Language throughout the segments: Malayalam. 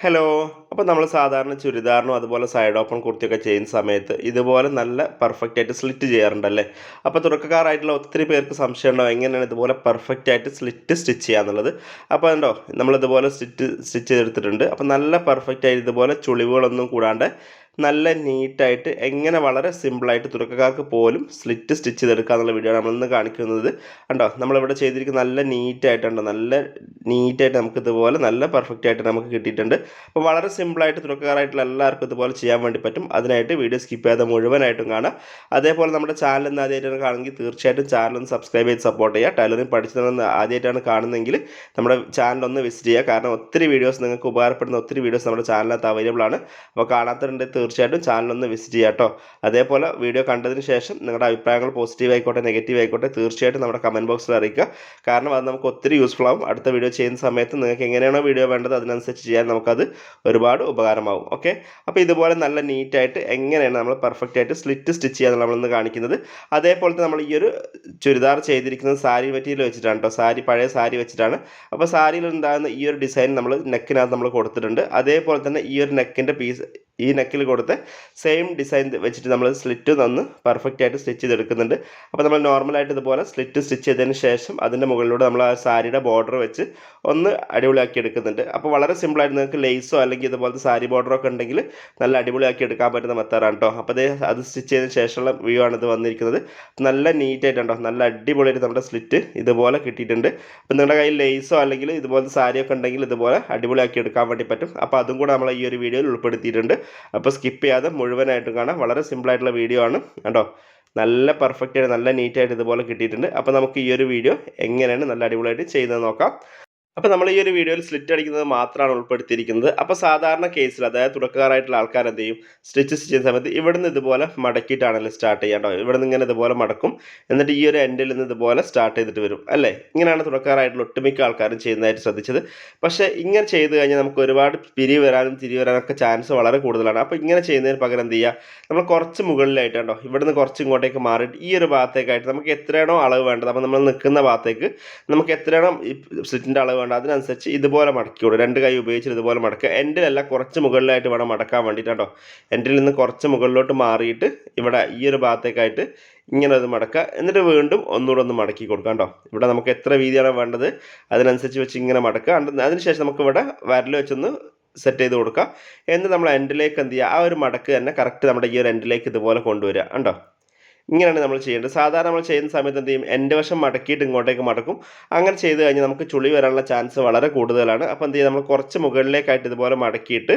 Hello. അപ്പോൾ നമ്മൾ സാധാരണ ചുരിദാറിനും അതുപോലെ സൈഡ് ഓപ്പൺ കുർത്തിയൊക്കെ ചെയ്യുന്ന സമയത്ത് ഇതുപോലെ നല്ല പെർഫെക്റ്റ് ആയിട്ട് സ്ലിറ്റ് ചെയ്യാറുണ്ടല്ലേ? അപ്പോൾ തുടക്കക്കാരായിട്ടുള്ള ഒത്തിരി പേർക്ക് സംശയം ഉണ്ടാവും എങ്ങനെയാണ് ഇതുപോലെ പെർഫെക്റ്റ് ആയിട്ട് സ്ലിറ്റ് സ്റ്റിച്ച് ചെയ്യാന്നുള്ളത് അപ്പോൾ ഉണ്ടോ നമ്മളിതുപോലെ സ്റ്റിച്ച് സ്റ്റിച്ച് ചെയ്തെടുത്തിട്ടുണ്ട്. അപ്പോൾ നല്ല പെർഫെക്റ്റ് ആയിട്ട് ഇതുപോലെ ചുളിവുകളൊന്നും കൂടാണ്ട് നല്ല നീറ്റായിട്ട് എങ്ങനെ വളരെ സിമ്പിളായിട്ട് തുടക്കക്കാർക്ക് പോലും സ്ലിറ്റ് സ്റ്റിച്ച് ചെയ്തെടുക്കുക എന്നുള്ള വീഡിയോ ആണ് നമ്മളിന്ന് കാണിക്കുന്നത്. ഉണ്ടോ നമ്മളിവിടെ ചെയ്തിരിക്കുന്ന നല്ല നീറ്റായിട്ടുണ്ടോ നല്ല നീറ്റായിട്ട് നമുക്ക് ഇതുപോലെ നല്ല പെർഫെക്റ്റ് ആയിട്ട് നമുക്ക് കിട്ടിയിട്ടുണ്ട്. അപ്പോൾ വളരെ സിമ്പിളായിട്ട് തുടക്കക്കാരായിട്ടുള്ള എല്ലാവർക്കും ഇതുപോലെ ചെയ്യാൻ വേണ്ടി പറ്റും. അതിനായിട്ട് വീഡിയോ സ്കിപ്പ് ചെയ്യാതെ മുഴുവനായിട്ടും കാണാം. അതേപോലെ നമ്മുടെ ചാനൽ ഇന്ന് ആദ്യമായിട്ടാണ് കാണുമെങ്കിൽ തീർച്ചയായിട്ടും ചാനൽ ഒന്ന് സബ്സ്ക്രൈബ് ചെയ്ത് സപ്പോർട്ട് ചെയ്യുക. ടൈലറിംഗ് പഠിച്ചതെന്ന് ആദ്യമായിട്ടാണ് കാണുന്നതെങ്കിൽ നമ്മുടെ ചാനൽ ഒന്ന് വിസിറ്റ് ചെയ്യുക. കാരണം ഒത്തിരി വീഡിയോസ് നിങ്ങൾക്ക് ഉപകാരപ്പെടുന്ന ഒത്തിരി വീഡിയോസ് നമ്മുടെ ചാനലിനകത്ത് അവൈലബിൾ ആണ്. അപ്പോൾ കാണാത്തവരുണ്ട് തീർച്ചയായിട്ടും ചാനൽ ഒന്ന് വിസിറ്റ് ചെയ്യുക കേട്ടോ അതേപോലെ വീഡിയോ കണ്ടതിന് ശേഷം നിങ്ങളുടെ അഭിപ്രായങ്ങൾ പോസിറ്റീവ് ആയിക്കോട്ടെ നെഗറ്റീവ് ആയിക്കോട്ടെ തീർച്ചയായിട്ടും നമ്മുടെ കമന്റ് ബോക്സിൽ അറിയിക്കുക. കാരണം അത് നമുക്ക് ഒത്തിരി യൂസ്ഫുൾ ആവും. അടുത്ത വീഡിയോ ചെയ്യുന്ന സമയത്ത് നിങ്ങൾക്ക് എങ്ങനെയാണോ വീഡിയോ വേണ്ടത് അതിനനുസരിച്ച് ചെയ്യാൻ നമുക്കത് ഒരുപാട് ഉപകാരമാവും ഓക്കെ അപ്പോൾ ഇതുപോലെ നല്ല നീറ്റായിട്ട് എങ്ങനെയാണ് നമ്മൾ പെർഫെക്റ്റ് ആയിട്ട് സ്ലിറ്റ് സ്റ്റിച്ച് ചെയ്യാന്ന് നമ്മളിന്ന് കാണിക്കുന്നത്. അതേപോലെ തന്നെ നമ്മൾ ഈ ഒരു ചുരിദാർ ചെയ്തിരിക്കുന്നത് സാരി മെറ്റീരിയൽ വെച്ചിട്ടാണ് കേട്ടോ സാരി പഴയ സാരി വെച്ചിട്ടാണ്. അപ്പോൾ സാരിയിൽ ഉണ്ടാകുന്ന ഈ ഒരു ഡിസൈൻ നമ്മൾ നെക്കിനകത്ത് നമ്മൾ കൊടുത്തിട്ടുണ്ട്. അതേപോലെ തന്നെ ഈ ഒരു നെക്കിന്റെ പീസ് ഈ നെക്കിൽ കൊടുത്ത് സെയിം ഡിസൈൻ വെച്ചിട്ട് നമ്മൾ സ്ലിറ്റ് തന്ന് പെർഫെക്റ്റ് ആയിട്ട് സ്റ്റിച്ച് ചെയ്തെടുക്കുന്നുണ്ട്. അപ്പോൾ നമ്മൾ നോർമലായിട്ട് ഇതുപോലെ സ്ലിറ്റ് സ്റ്റിച്ച് ചെയ്തതിന് ശേഷം അതിന്റെ മുകളിലൂടെ നമ്മൾ ആ സാരിയുടെ ബോർഡർ വെച്ച് ഒന്ന് അടിപൊളിയാക്കി എടുക്കുന്നുണ്ട്. അപ്പോൾ വളരെ സിമ്പിളായിട്ട് നിങ്ങൾക്ക് ലേസോ അല്ലെങ്കിൽ ഇതുപോലത്തെ സാരി ബോർഡറൊക്കെ ഉണ്ടെങ്കിൽ നല്ല അടിപൊളിയാക്കി എടുക്കാൻ പറ്റുന്ന മെത്തേഡാണ് കേട്ടോ അപ്പോൾ അത് അത് സ്റ്റിച്ച് ചെയ്തതിന് ശേഷമുള്ള വ്യൂ ആണ് ഇത് വന്നിരിക്കുന്നത്. നല്ല നീറ്റായിട്ടുണ്ടോ നല്ല അടിപൊളിയായിട്ട് നമ്മുടെ സ്ലിറ്റ് ഇതുപോലെ കിട്ടിയിട്ടുണ്ട്. അപ്പോൾ നിങ്ങളുടെ കയ്യിൽ ലേസോ അല്ലെങ്കിൽ ഇതുപോലത്തെ സാരിയൊക്കെ ഉണ്ടെങ്കിൽ ഇതുപോലെ അടിപൊളിയാക്കി എടുക്കാൻ വേണ്ടി പറ്റും. അപ്പോൾ അതും കൂടെ നമ്മൾ ഈ ഒരു വീഡിയോയിൽ ഉൾപ്പെടുത്തിയിട്ടുണ്ട്. അപ്പോൾ സ്കിപ്പ് ചെയ്യാതെ മുഴുവനായിട്ട് കാണാം. വളരെ സിമ്പിളായിട്ടുള്ള വീഡിയോ ആണ്. കേട്ടോ നല്ല പെർഫെക്റ്റ് ആയിട്ട് നല്ല നീറ്റായിട്ട് ഇതുപോലെ കിട്ടിയിട്ടുണ്ട്. അപ്പോൾ നമുക്ക് ഈ ഒരു വീഡിയോ എങ്ങനെയാണ് നല്ല അടിപൊളിയായിട്ട് ചെയ്തത് നോക്കാം. അപ്പോൾ നമ്മൾ ഈ ഒരു വീഡിയോയിൽ സ്ലിറ്റ് അടിക്കുന്നത് മാത്രമാണ് ഉൾപ്പെടുത്തിയിരിക്കുന്നത്. അപ്പോൾ സാധാരണ കേസിൽ അതായത് തുടക്കക്കാരായിട്ടുള്ള ആൾക്കാർ എന്ത് ചെയ്യും? സ്റ്റിച്ച് ചെയ്യുന്ന സമയത്ത് ഇവിടുന്ന് ഇതുപോലെ മടക്കിയിട്ടാണല്ലോ സ്റ്റാർട്ട് ചെയ്യാണ്ടോ ഇവിടുന്ന് ഇങ്ങനെ ഇതുപോലെ മടക്കും. എന്നിട്ട് ഈ ഒരു എൻഡിൽ നിന്ന് ഇതുപോലെ സ്റ്റാർട്ട് ചെയ്തിട്ട് വരും അല്ലേ? ഇങ്ങനെയാണ് തുടക്കക്കാരായിട്ടുള്ള ഒട്ടുമിക്ക ആൾക്കാരും ചെയ്യുന്നതായിട്ട് ശ്രദ്ധിച്ചത്. പക്ഷേ ഇങ്ങനെ ചെയ്ത് കഴിഞ്ഞാൽ നമുക്ക് ഒരുപാട് പിരി വരാനും തിരി വരാനൊക്കെ ചാൻസ് വളരെ കൂടുതലാണ്. അപ്പോൾ ഇങ്ങനെ ചെയ്യുന്നതിന് പകരം എന്ത് ചെയ്യുക? നമ്മൾ കുറച്ച് മുകളിലായിട്ട് കണ്ടോ ഇവിടുന്ന് കുറച്ച് ഇങ്ങോട്ടേക്ക് മാറിയിട്ട് ഈ ഒരു ഭാഗത്തേക്കായിട്ട് നമുക്ക് എത്രയാണോ അളവ് വേണ്ടത്? അപ്പോൾ നമ്മൾ നിൽക്കുന്ന ഭാഗത്തേക്ക് നമുക്ക് എത്രയാണോ ഈ സ്ലിറ്റിന്റെ അളവ് വേണ്ടത് അതിനനുസരിച്ച് ഇതുപോലെ മടക്കി കൊടുക്കും രണ്ട് കൈ ഉപയോഗിച്ചിട്ട് ഇതുപോലെ മടക്കുക. എൻഡിലല്ല കുറച്ച് മുകളിലായിട്ട് വേണം മടക്കാൻ വേണ്ടിയിട്ട് കേട്ടോ. എൻഡിൽ നിന്ന് കുറച്ച് മുകളിലോട്ട് മാറിയിട്ട് ഇവിടെ ഈ ഒരു ഭാഗത്തേക്കായിട്ട് ഇങ്ങനെ അത് മടക്കുക. എന്നിട്ട് വീണ്ടും ഒന്നുകൂടെ ഒന്ന് മടക്കി കൊടുക്കാം കേട്ടോ. ഇവിടെ നമുക്ക് എത്ര വീതിയാണ് വേണ്ടത്? അതിനനുസരിച്ച് വെച്ച് ഇങ്ങനെ മടക്കുക. അതിനുശേഷം നമുക്ക് ഇവിടെ വരൽ വെച്ചൊന്ന് സെറ്റ് ചെയ്ത് കൊടുക്കുക. എന്നിട്ട് നമ്മൾ എൻഡിലേക്ക് എന്ത് ചെയ്യുക? ആ ഒരു മടക്ക് തന്നെ കറക്റ്റ് നമ്മുടെ ഈ ഒരു എൻഡിലേക്ക് ഇതുപോലെ കൊണ്ടുവരിക. കണ്ടോ? ഇങ്ങനെയാണ് നമ്മൾ ചെയ്യേണ്ടത്. സാധാരണ നമ്മൾ ചെയ്യുന്ന സമയത്ത് എന്ത് ചെയ്യും? എന്റെ വശം മടക്കിയിട്ട് ഇങ്ങോട്ടേക്ക് മടക്കും. അങ്ങനെ ചെയ്ത് കഴിഞ്ഞാൽ നമുക്ക് ചുളി വരാനുള്ള ചാൻസ് വളരെ കൂടുതലാണ്. അപ്പോൾ എന്ത് ചെയ്യുക നമ്മൾ കുറച്ച് മുകളിലേക്കായിട്ട് ഇതുപോലെ മടക്കിയിട്ട്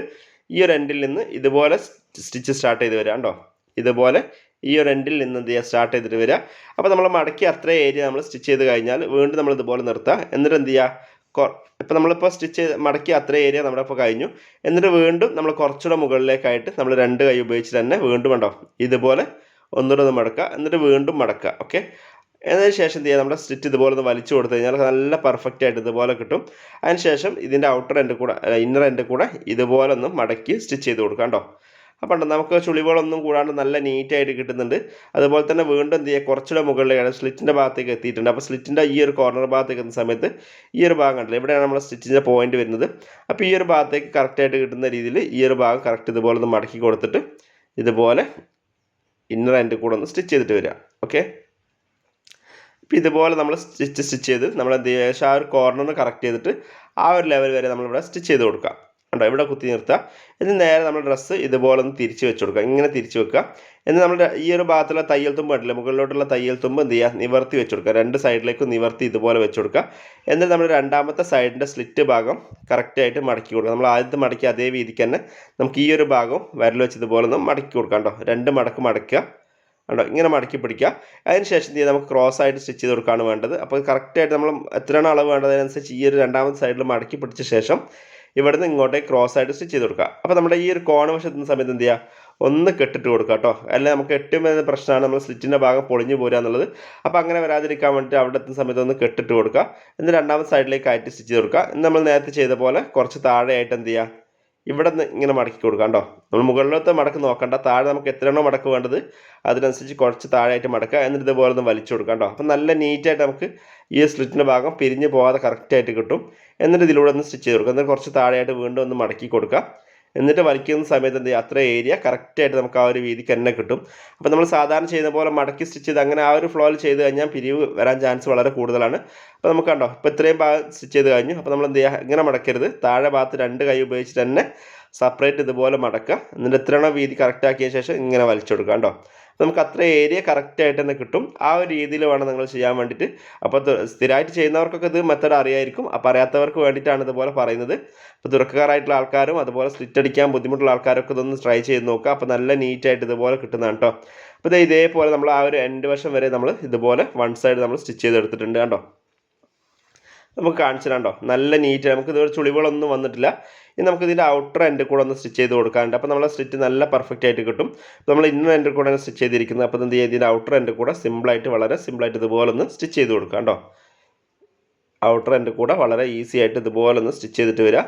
ഈ ഒരു എൻഡിൽ നിന്ന് ഇതുപോലെ സ്റ്റിച്ച് സ്റ്റാർട്ട് ചെയ്ത് വരിക കണ്ടോ ഇതുപോലെ ഈ ഒരു എൻഡിൽ നിന്ന് എന്ത് ചെയ്യുക? സ്റ്റാർട്ട് ചെയ്തിട്ട് വരിക അപ്പോൾ നമ്മൾ മടക്കി അത്ര ഏരിയ നമ്മൾ സ്റ്റിച്ച് ചെയ്ത് കഴിഞ്ഞാൽ വീണ്ടും നമ്മൾ ഇതുപോലെ നിർത്തുക. എന്നിട്ട് എന്ത് ചെയ്യുക? ഇപ്പോൾ നമ്മളിപ്പോൾ സ്റ്റിച്ച് ചെയ്ത് മടക്കി അത്ര ഏരിയ നമ്മുടെ ഇപ്പോൾ കഴിഞ്ഞു. എന്നിട്ട് വീണ്ടും നമ്മൾ കുറച്ചുകൂടെ മുകളിലേക്കായിട്ട് നമ്മൾ രണ്ട് കൈ ഉപയോഗിച്ച് തന്നെ വീണ്ടും ഉണ്ടോ ഇതുപോലെ ഒന്നുകൂടെ ഒന്ന് മടക്കുക. എന്നിട്ട് വീണ്ടും മടക്കുക. ഓക്കെ അതിന് ശേഷം എന്ത് ചെയ്യുക? നമ്മുടെ സ്റ്റിച്ച് ഇതുപോലെ ഒന്ന് വലിച്ചു കൊടുത്തു കഴിഞ്ഞാൽ നല്ല പെർഫെക്റ്റ് ആയിട്ട് ഇതുപോലെ കിട്ടും. അതിന് ശേഷം ഇതിന്റെ ഔട്ടർ എന്റെ കൂടെ ഇന്നർ എന്റെ കൂടെ ഇതുപോലെ ഒന്ന് മടക്കി സ്റ്റിച്ച് ചെയ്ത് കൊടുക്കാം കേട്ടോ. അപ്പോൾ നമുക്ക് ചുളിവുകളൊന്നും കൂടാണ്ട് നല്ല നീറ്റായിട്ട് കിട്ടുന്നുണ്ട്. അതുപോലെ തന്നെ വീണ്ടും എന്ത് ചെയ്യുക? കുറച്ചുകൂടെ മുകളിലേക്കാണ് സ്ലിറ്റിന്റെ ഭാഗത്തേക്ക് എത്തിയിട്ടുണ്ട്. അപ്പോൾ സ്ലിറ്റിന്റെ ഈ ഒരു കോർണർ ഭാഗത്തേക്ക് എത്തുന്ന സമയത്ത് ഈ ഒരു ഭാഗം കണ്ടില്ല? ഇവിടെയാണ് നമ്മുടെ സ്റ്റിച്ചിന്റെ പോയിന്റ് വരുന്നത്. അപ്പോൾ ഈ ഒരു ഭാഗത്തേക്ക് കറക്റ്റായിട്ട് കിട്ടുന്ന രീതിയിൽ ഈ ഒരു ഭാഗം കറക്റ്റ് ഇതുപോലെ ഒന്ന് മടക്കി കൊടുത്തിട്ട് ഇതുപോലെ ഇന്നർ ആൻഡ് കൂടെ ഒന്ന് സ്റ്റിച്ച് ചെയ്തിട്ട് വരിക. ഓക്കെ? ഇപ്പം ഇതുപോലെ നമ്മൾ സ്റ്റിച്ച് സ്റ്റിച്ച് ചെയ്ത് നമ്മൾ എന്ത് ചെയ്യുക ആ ഒരു കോർണർ കറക്റ്റ് ചെയ്തിട്ട് ആ ഒരു ലെവൽ വരെ നമ്മളിവിടെ സ്റ്റിച്ച് ചെയ്ത് കൊടുക്കുക ഉണ്ടോ ഇവിടെ കുത്തി നിർത്തുക. എന്നിട്ട് നേരെ നമ്മൾ ഡ്രസ്സ് ഇതുപോലെ ഒന്ന് തിരിച്ച് വെച്ച് കൊടുക്കുക. ഇങ്ങനെ തിരിച്ച് വെക്കുക. എന്നിട്ട് നമ്മുടെ ഈ ഒരു ഭാഗത്തുള്ള തയ്യൽ തുമ്പ് ഉണ്ടല്ലോ മുകളിലോട്ടുള്ള തയ്യൽ തുമ്പ് എന്ത് ചെയ്യുക? നിവർത്തി വെച്ച് കൊടുക്കുക. രണ്ട് സൈഡിലേക്കും നിവർത്തി ഇതുപോലെ വെച്ച് കൊടുക്കുക. എന്നിട്ട് നമ്മൾ രണ്ടാമത്തെ സൈഡിന്റെ സ്ലിറ്റ് ഭാഗം കറക്റ്റായിട്ട് മടക്കി കൊടുക്കുക. നമ്മൾ ആദ്യത്തെ മടക്കി അതേ രീതിക്ക് തന്നെ നമുക്ക് ഈ ഒരു ഭാഗം വരൽ വെച്ച് ഇതുപോലെ ഒന്ന് മടക്കി കൊടുക്കാം കേട്ടോ രണ്ട് മടക്ക് മടക്കുക. കണ്ടോ? ഇങ്ങനെ മടക്കി പിടിക്കുക. അതിന് ശേഷം എന്ത് ചെയ്യുക? നമുക്ക് ക്രോസ് ആയിട്ട് സ്റ്റിച്ച് ചെയ്ത് കൊടുക്കുകയാണ് വേണ്ടത്. അപ്പോൾ കറക്റ്റായിട്ട് നമ്മൾ എത്രയാണ് അളവ് വേണ്ടത്? അതിനനുസരിച്ച് ഈ ഒരു രണ്ടാമത്തെ സൈഡിൽ മടക്കി പിടിച്ച ശേഷം ഇവിടുന്ന് ഇങ്ങോട്ടേക്ക് ക്രോസ് ആയിട്ട് സ്റ്റിച്ച് ചെയ്ത് കൊടുക്കുക. അപ്പോൾ നമ്മുടെ ഈ ഒരു കോണ വശത്തുന്ന സമയത്ത് എന്ത് ചെയ്യുക? ഒന്ന് കെട്ടിട്ട് കൊടുക്കുക കേട്ടോ. അല്ലെ? നമുക്ക് എട്ടും വരുന്ന പ്രശ്നമാണ് നമ്മൾ സ്റ്റിച്ചിന്റെ ഭാഗം പൊളിഞ്ഞു പോരുക എന്നുള്ളത്. അപ്പോൾ അങ്ങനെ വരാതിരിക്കാൻ വേണ്ടിയിട്ട് അവിടെ എത്തുന്ന സമയത്ത് ഒന്ന് കെട്ടിട്ട് കൊടുക്കുക. എന്നിട്ട് രണ്ടാമത്തെ സൈഡിലേക്ക് ആയിട്ട് സ്റ്റിച്ച് ചെയ്ത് കൊടുക്കുക. നമ്മൾ നേരത്തെ ചെയ്ത പോലെ കുറച്ച് താഴെയായിട്ട് എന്ത് ചെയ്യുക? ഇവിടെ നിന്ന് ഇങ്ങനെ മടക്കി കൊടുക്കാം കേട്ടോ നമ്മൾ മുകളിലത്തെ മടക്ക് നോക്കണ്ട. താഴെ നമുക്ക് എത്രയാണോ മടക്ക് വേണ്ടത് അതിനനുസരിച്ച് കുറച്ച് താഴെയായിട്ട് മടക്കുക. എന്നിട്ട് ഇതുപോലെ ഒന്ന് വലിച്ചു കൊടുക്കാം കേട്ടോ അപ്പം നല്ല നീറ്റായിട്ട് നമുക്ക് ഈ സ്ലിറ്റിന്റെ ഭാഗം പിരിഞ്ഞ് പോകാതെ കറക്റ്റായിട്ട് കിട്ടും. എന്നിട്ട് ഇതിലൂടെ ഒന്ന് സ്റ്റിച്ച് ചെയ്ത് കൊടുക്കുക എന്നിട്ട് കുറച്ച് താഴെയായിട്ട് വീണ്ടും ഒന്ന് മടക്കി കൊടുക്കുക എന്നിട്ട് വലിക്കുന്ന സമയത്ത് എന്ത് അത്ര ഏരിയ കറക്റ്റായിട്ട് നമുക്ക് ആ ഒരു വീതിക്ക് തന്നെ കിട്ടും. അപ്പോൾ നമ്മൾ സാധാരണ ചെയ്യുന്ന പോലെ മടക്കി സ്റ്റിച്ച് ചെയ്ത് അങ്ങനെ ആ ഒരു ഫ്ലോയിൽ ചെയ്ത് കഴിഞ്ഞാൽ പിരിവ് വരാൻ ചാൻസ് വളരെ കൂടുതലാണ്. അപ്പോൾ നമുക്ക് കണ്ടോ ഇപ്പോൾ ഇത്രയും ഭാഗം സ്റ്റിച്ച് ചെയ്ത് കഴിഞ്ഞു. അപ്പോൾ നമ്മൾ എന്ത് ചെയ്യുക ഇങ്ങനെ മടക്കരുത്. താഴെ ഭാഗത്ത് രണ്ട് കൈ ഉപയോഗിച്ചിട്ട് തന്നെ സെപ്പറേറ്റ് ഇതുപോലെ മടക്കുക. എന്നിട്ട് എത്രയാണോ വീതി കറക്റ്റ് ആക്കിയ ശേഷം ഇങ്ങനെ വലിച്ചു കൊടുക്കുക കേട്ടോ നമുക്ക് അത്ര ഏരിയ കറക്റ്റായിട്ട് തന്നെ കിട്ടും. ആ ഒരു രീതിയിൽ വേണം നിങ്ങൾ ചെയ്യാൻ വേണ്ടിയിട്ട്. അപ്പോൾ സ്ഥിരമായിട്ട് ചെയ്യുന്നവർക്കൊക്കെ ഇത് മെത്തേഡ് അറിയായിരിക്കും. അപ്പോൾ അറിയാത്തവർക്ക് വേണ്ടിയിട്ടാണ് ഇതുപോലെ പറയുന്നത്. അപ്പോൾ തുറക്കാറായിട്ടുള്ള ആൾക്കാരും അതുപോലെ സ്ലിറ്റ് അടിക്കാൻ ബുദ്ധിമുട്ടുള്ള ആൾക്കാരൊക്കെ ഇതൊന്ന് ട്രൈ ചെയ്ത് നോക്കുക. അപ്പോൾ നല്ല നീറ്റായിട്ട് ഇതുപോലെ കിട്ടുന്നതാണ് കേട്ടോ. അപ്പോൾ ഇതേപോലെ നമ്മൾ ആ ഒരു എൻഡ് വശം വരെ നമ്മൾ ഇതുപോലെ വൺ സൈഡ് നമ്മൾ സ്റ്റിച്ച് ചെയ്തെടുത്തിട്ടുണ്ട് കണ്ടോ? നമുക്ക് കാണിച്ചു തരാം നല്ല നീറ്റ് നമുക്ക് ഇതുവരെ ചുളിവുകളൊന്നും വന്നിട്ടില്ല. ഇനി നമുക്ക് ഇതിന്റെ ഔട്ടർ എൻഡ് കൂടെ ഒന്ന് സ്റ്റിച്ച് ചെയ്ത് കൊടുക്കാനുണ്ട്. അപ്പോൾ നമ്മളെ സ്റ്റിച്ച് നല്ല പെർഫെക്റ്റ് ആയിട്ട് കിട്ടും. നമ്മൾ ഇന്നർ എൻഡ് കൂടെ സ്റ്റിച്ച് ചെയ്തിരിക്കുന്നത്. അപ്പോൾ എന്ത് ചെയ്യുക ഇതിന്റെ ഔട്ടർ എൻഡ് കൂടെ സിമ്പിളായിട്ട് വളരെ സിമ്പിളായിട്ട് ഇതുപോലെ ഒന്ന് സ്റ്റിച്ച് ചെയ്ത് കൊടുക്കാം കേട്ടോ ഔട്ടർ എൻഡ് കൂടെ വളരെ ഈസി ആയിട്ട് ഇതുപോലെ ഒന്ന് സ്റ്റിച്ച് ചെയ്തിട്ട് വരിക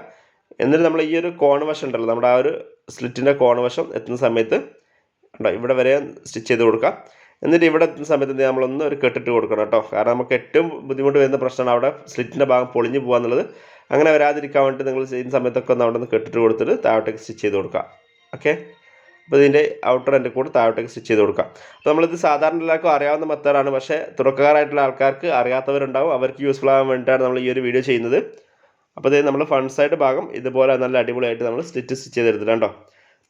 എന്നിട്ട് നമ്മൾ ഈ ഒരു കോൺ വശം ഉണ്ടല്ലോ നമ്മുടെ ആ ഒരു സ്ലിറ്റിന്റെ കോൺ വശം എത്തുന്ന സമയത്ത് ഉണ്ടോ ഇവിടെ വരെ സ്റ്റിച്ച് ചെയ്ത് കൊടുക്കാം. എന്നിട്ട് ഇവിടെ സമയത്ത് നമ്മളൊന്ന് ഒരു കെട്ടിട്ട് കൊടുക്കണം കേട്ടോ. കാരണം നമുക്ക് ഏറ്റവും ബുദ്ധിമുട്ട് വരുന്ന പ്രശ്നമാണ് അവിടെ സ്ലിറ്റിന്റെ ഭാഗം പൊളിഞ്ഞു പോകുക എന്നുള്ളത്. അങ്ങനെ വരാതിരിക്കാൻ വേണ്ടി നിങ്ങൾ ചെയ്യുന്ന സമയത്തൊക്കെ ഒന്ന് അവിടെ നിന്ന് കെട്ടിട്ട് കൊടുത്തിട്ട് താഴോട്ടേക്ക് സ്റ്റിച്ച് ചെയ്ത് കൊടുക്കുക. ഓക്കെ? അപ്പോൾ ഇതിന്റെ ഔട്ടർ എന്റെ കൂടെ താഴോട്ടേക്ക് സ്റ്റിച്ച് ചെയ്ത് കൊടുക്കാം അപ്പോൾ നമ്മളിത് സാധാരണ എല്ലാവർക്കും അറിയാവുന്ന മെത്തേഡാണ്. പക്ഷേ തുടക്കക്കാരായിട്ടുള്ള ആൾക്കാർക്ക് അറിയാത്തവരുണ്ടാവും. അവർക്ക് യൂസ്ഫുൾ ആകാൻ വേണ്ടിയിട്ടാണ് നമ്മൾ ഈ ഒരു വീഡിയോ ചെയ്യുന്നത്. അപ്പോൾ ഇത് നമ്മൾ ഫ്രണ്ട് സൈഡ് ഭാഗം ഇതുപോലെ നല്ല അടിപൊളിയായിട്ട് നമ്മൾ സ്റ്റിച്ച് സ്റ്റിച്ച് ചെയ്തെടുത്തിട്ടുണ്ടോ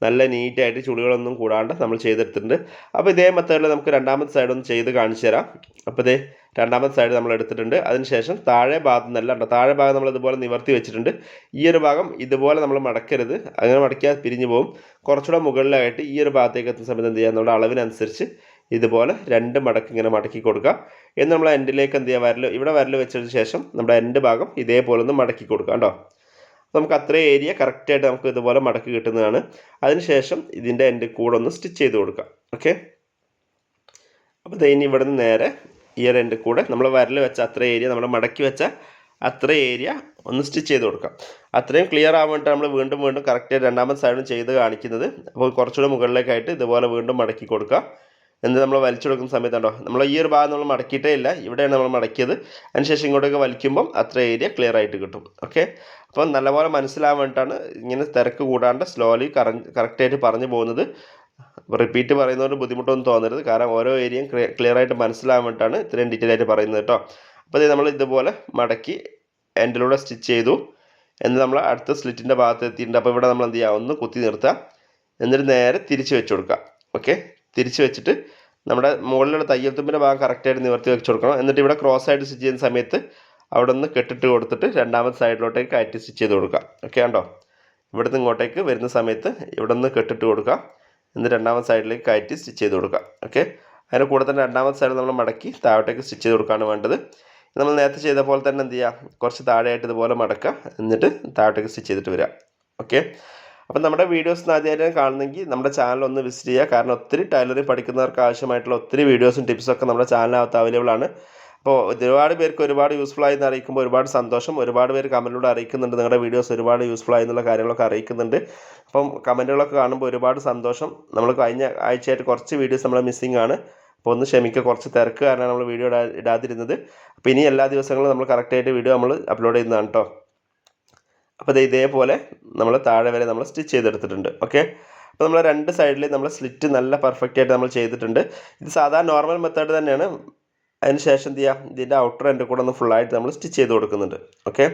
നല്ല നീറ്റായിട്ട് ചുളികളൊന്നും കൂടാണ്ട് നമ്മൾ ചെയ്തെടുത്തിട്ടുണ്ട്. അപ്പോൾ ഇതേ മെത്തേഡിൽ നമുക്ക് രണ്ടാമത്തെ സൈഡ് ഒന്ന് ചെയ്ത് കാണിച്ചു തരാം. അപ്പോൾ ഇതേ രണ്ടാമത്തെ സൈഡ് നമ്മൾ എടുത്തിട്ടുണ്ട്. അതിനുശേഷം താഴെ ഭാഗത്ത് നിന്നല്ല കേട്ടോ താഴെ ഭാഗം നമ്മൾ ഇതുപോലെ നിവർത്തി വെച്ചിട്ടുണ്ട്. ഈ ഒരു ഭാഗം ഇതുപോലെ നമ്മൾ മടക്കരുത്. അങ്ങനെ മടക്കിയാൽ പിരിഞ്ഞു പോകും. കുറച്ചുകൂടെ മുകളിലായിട്ട് ഈ ഒരു ഭാഗത്തേക്ക് എത്തുന്ന സമയത്ത് എന്ത് ചെയ്യുക നമ്മുടെ അളവിനനുസരിച്ച് ഇതുപോലെ രണ്ട് മടക്ക് ഇങ്ങനെ മടക്കി കൊടുക്കുക. എന്ന് നമ്മൾ എൻഡിലേക്ക് എന്ത് ചെയ്യുക വരൽ ഇവിടെ വരൽ വെച്ചതിന് ശേഷം നമ്മുടെ എൻഡ് ഭാഗം ഇതേപോലെ ഒന്ന് മടക്കി കൊടുക്കുക കേട്ടോ. നമുക്ക് അത്ര ഏരിയ കറക്റ്റായിട്ട് നമുക്ക് ഇതുപോലെ മടക്കി കിട്ടുന്നതാണ്. അതിനുശേഷം ഇതിന്റെ എന്റെ കൂടെ ഒന്ന് സ്റ്റിച്ച് ചെയ്ത് കൊടുക്കാം. ഓക്കെ അപ്പോൾ ഇനി ഇവിടെ നിന്ന് നേരെ ഒരു എന്റെ കൂടെ നമ്മൾ വരൽ വെച്ച അത്ര ഏരിയ നമ്മൾ മടക്കി വെച്ച അത്ര ഏരിയ ഒന്ന് സ്റ്റിച്ച് ചെയ്ത് കൊടുക്കാം. അത്രയും ക്ലിയർ ആവാൻ വേണ്ടിയിട്ട് നമ്മൾ വീണ്ടും വീണ്ടും കറക്റ്റ് രണ്ടാമത്തെ സൈഡും ചെയ്ത് കാണിക്കുന്നത്. അപ്പോൾ കുറച്ചുകൂടെ മുകളിലേക്കായിട്ട് ഇതുപോലെ വീണ്ടും മടക്കി കൊടുക്കുക എന്നിട്ട് നമ്മൾ വലിച്ചു കൊടുക്കുന്ന സമയത്തുണ്ടോ? നമ്മൾ ഈ ഒരു ഭാഗം നമ്മൾ മടക്കിയിട്ടേ ഇല്ല. ഇവിടെയാണ് നമ്മൾ മടക്കിയത്. അതിനുശേഷം ഇങ്ങോട്ടൊക്കെ വലിക്കുമ്പം അത്ര ഏരിയ ക്ലിയർ ആയിട്ട് കിട്ടും. ഓക്കെ അപ്പം നല്ലപോലെ മനസ്സിലാവാൻ വേണ്ടിയിട്ടാണ് ഇങ്ങനെ തിരക്ക് കൂടാണ്ട് സ്ലോലി കറക്റ്റായിട്ട് പറഞ്ഞു പോകുന്നത്. റിപ്പീറ്റ് പറയുന്നതുകൊണ്ട് ബുദ്ധിമുട്ടൊന്നും തോന്നരുത്. കാരണം ഓരോ ഏരിയയും ക്ലിയർ ആയിട്ട് മനസ്സിലാവാൻ വേണ്ടിയിട്ടാണ് ഇത്രയും ഡീറ്റെയിൽ ആയിട്ട് പറയുന്നത് കേട്ടോ. അപ്പോൾ ഇത് നമ്മൾ ഇതുപോലെ മടക്കി എൻഡിലൂടെ സ്റ്റിച്ച് ചെയ്തു. എന്നിട്ട് നമ്മൾ അടുത്ത സ്ലിറ്റിന്റെ ഭാഗത്ത് എത്തിയിട്ടുണ്ട്. അപ്പോൾ ഇവിടെ നമ്മൾ എന്ത് ചെയ്യുക? ഒന്ന് കുത്തി നിർത്തുക. എന്നിട്ട് നേരെ തിരിച്ച് വെച്ച് കൊടുക്കുക. ഓക്കെ തിരിച്ച് വെച്ചിട്ട് നമ്മുടെ മുകളിലുള്ള തയ്യൽ തുമ്പിന്റെ ഭാഗം കറക്റ്റായിട്ട് നിവർത്തി വെച്ച് കൊടുക്കണം. എന്നിട്ട് ഇവിടെ ക്രോസ് ആയിട്ട് സ്റ്റിച്ച് ചെയ്യുന്ന സമയത്ത് അവിടെ നിന്ന് കെട്ടിട്ട് കൊടുത്തിട്ട് രണ്ടാമത്തെ സൈഡിലോട്ടേക്ക് കയറ്റി സ്റ്റിച്ച് ചെയ്ത് കൊടുക്കുക. ഓക്കെ കണ്ടോ? ഇവിടുന്ന് ഇങ്ങോട്ടേക്ക് വരുന്ന സമയത്ത് ഇവിടെ നിന്ന് കെട്ടിട്ട് കൊടുക്കുക. എന്നിട്ട് രണ്ടാമത്തെ സൈഡിലേക്ക് കയറ്റി സ്റ്റിച്ച് ചെയ്ത് കൊടുക്കുക. ഓക്കെ അതിന്റെ കൂടെ തന്നെ രണ്ടാമത്തെ സൈഡ് നമ്മൾ മടക്കി താഴോട്ടേക്ക് സ്റ്റിച്ച് ചെയ്ത് കൊടുക്കുകയാണ് വേണ്ടത്. നമ്മൾ നേരത്തെ ചെയ്ത പോലെ തന്നെ എന്ത് ചെയ്യുക? കുറച്ച് താഴെയായിട്ട് ഇതുപോലെ മടക്കുക. എന്നിട്ട് താഴോട്ടേക്ക് സ്റ്റിച്ച് ചെയ്തിട്ട് വരിക. ഓക്കെ അപ്പം നമ്മുടെ വീഡിയോസ് ആദ്യമായിട്ട് കാണുന്നെങ്കിൽ നമ്മുടെ ചാനൽ ഒന്ന് വിസിറ്റ് ചെയ്യുക. കാരണം ഒത്തിരി ടൈലറിംഗ് പഠിക്കുന്നവർക്ക് ആവശ്യമായിട്ടുള്ള ഒത്തിരി വീഡിയോസും ടിപ്സൊക്കെ നമ്മുടെ ചാനലിനകത്ത് അവൈലബിൾ ആണ്. അപ്പോൾ ഒരുപാട് പേർക്ക് ഒരുപാട് യൂസ്ഫുൾ ആയി എന്ന് അറിയിക്കുമ്പോൾ ഒരുപാട് സന്തോഷം. ഒരുപാട് പേര് കമന്റിലൂടെ അറിയിക്കുന്നുണ്ട്. നിങ്ങളുടെ വീഡിയോസ് ഒരുപാട് യൂസ്ഫുൾ ആയി എന്നുള്ള കാര്യങ്ങളൊക്കെ അറിയിക്കുന്നുണ്ട്. അപ്പം കമന്റുകളൊക്കെ കാണുമ്പോൾ ഒരുപാട് സന്തോഷം. നമ്മൾ കഴിഞ്ഞ ആഴ്ചയായിട്ട് കുറച്ച് വീഡിയോസ് നമ്മൾ മിസ്സിംഗ് ആണ്. അപ്പോൾ ഒന്ന് ക്ഷമിക്കുക. കുറച്ച് തിരക്ക് കാരണമാണ് നമ്മൾ വീഡിയോ ഇടാതിരുന്നത്. അപ്പോൾ ഇനി എല്ലാ ദിവസങ്ങളും നമ്മൾ കറക്റ്റായിട്ട് വീഡിയോ നമ്മൾ അപ്ലോഡ് ചെയ്യുന്നതാണ് കേട്ടോ അപ്പോൾ ഇതേപോലെ നമ്മൾ താഴെ വരെ നമ്മൾ സ്റ്റിച്ച് ചെയ്തെടുത്തിട്ടുണ്ട് ഓക്കെ? അപ്പോൾ നമ്മൾ രണ്ട് സൈഡിൽ നമ്മൾ സ്ലിറ്റ് നല്ല പെർഫെക്റ്റ് ആയിട്ട് നമ്മൾ ചെയ്തിട്ടുണ്ട്. ഇത് സാധാരണ നോർമൽ മെത്തേഡ് തന്നെയാണ്. അതിന് ശേഷം എന്ത് ചെയ്യുക ഇതിന്റെ ഔട്ടർ എന്റെ കൂടെ ഒന്ന് ഫുള്ളായിട്ട് നമ്മൾ സ്റ്റിച്ച് ചെയ്ത് കൊടുക്കുന്നുണ്ട് ഓക്കെ?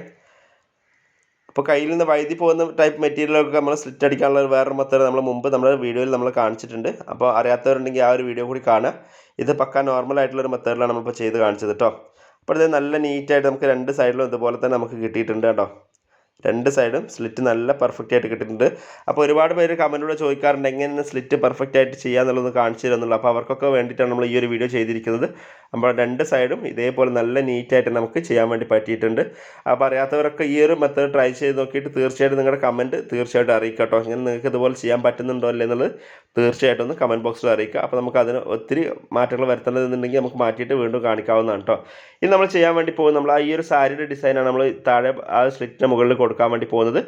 അപ്പോൾ കയ്യിൽ നിന്ന് വൈദ്യുതി പോകുന്ന ടൈപ്പ് മെറ്റീരിയലൊക്കെ നമ്മൾ സ്ലിറ്റ് അടിക്കാനുള്ള വേറൊരു മെത്തേഡ് നമ്മൾ മുമ്പ് നമ്മുടെ വീഡിയോയിൽ നമ്മൾ കാണിച്ചിട്ടുണ്ട്. അപ്പോൾ അറിയാത്തവരുണ്ടെങ്കിൽ ആ ഒരു വീഡിയോ കൂടി കാണുക. ഇത് പക്ക നോർമൽ ആയിട്ടുള്ള ഒരു മെത്തേഡിലാണ് നമ്മളിപ്പോൾ ചെയ്ത് കാണിച്ചത് കേട്ടോ അപ്പോൾ നല്ല നീറ്റായിട്ട് നമുക്ക് രണ്ട് സൈഡിലും ഇതുപോലെ തന്നെ നമുക്ക് കിട്ടിയിട്ടുണ്ട് കേട്ടോ. രണ്ട് സൈഡും സ്ലിറ്റ് നല്ല പെർഫെക്റ്റ് ആയിട്ട് കിട്ടിയിട്ടുണ്ട്. അപ്പോൾ ഒരുപാട് പേര് കമന്റിലൂടെ ചോദിക്കാറുണ്ട് എങ്ങനെ സ്ലിറ്റ് പെർഫെക്റ്റ് ആയിട്ട് ചെയ്യാന്നുള്ളത് കാണിച്ചു തരുന്നുള്ളൂ. അപ്പോൾ അവർക്കൊക്കെ വേണ്ടിയിട്ടാണ് നമ്മൾ ഈ ഒരു വീഡിയോ ചെയ്തിരിക്കുന്നത്. അപ്പോൾ രണ്ട് സൈഡും ഇതേപോലെ നല്ല നീറ്റായിട്ട് നമുക്ക് ചെയ്യാൻ വേണ്ടി പറ്റിയിട്ടുണ്ട്. അപ്പോൾ അറിയാത്തവരൊക്കെ ഈ ഒരു മെത്തേഡ് ട്രൈ ചെയ്ത് നോക്കിയിട്ട് തീർച്ചയായിട്ടും നിങ്ങളുടെ കമന്റ് തീർച്ചയായിട്ടും അറിയിക്കുക കേട്ടോ. ഇങ്ങനെ നിങ്ങൾക്ക് ഇതുപോലെ ചെയ്യാൻ പറ്റുന്നുണ്ടോ അല്ലേ എന്നുള്ളത് തീർച്ചയായിട്ടും ഒന്ന് കമന്റ് ബോക്സിൽ അറിയിക്കുക. അപ്പോൾ നമുക്ക് അതിന് ഒത്തിരി മാറ്റങ്ങൾ വരുത്തേണ്ടതെന്നുണ്ടെങ്കിൽ നമുക്ക് മാറ്റിയിട്ട് വീണ്ടും കാണിക്കാവുന്നതാണ് കേട്ടോ. ഇനി നമ്മൾ ചെയ്യാൻ വേണ്ടി പോകുന്നത് നമ്മൾ ആ ഈ ഒരു സാരിയുടെ ഡിസൈനാണ് നമ്മൾ താഴെ ആ സ്ലിറ്റിന്റെ മുകളിൽ കൊടുക്കാൻ വേണ്ടി പോകുന്നത്.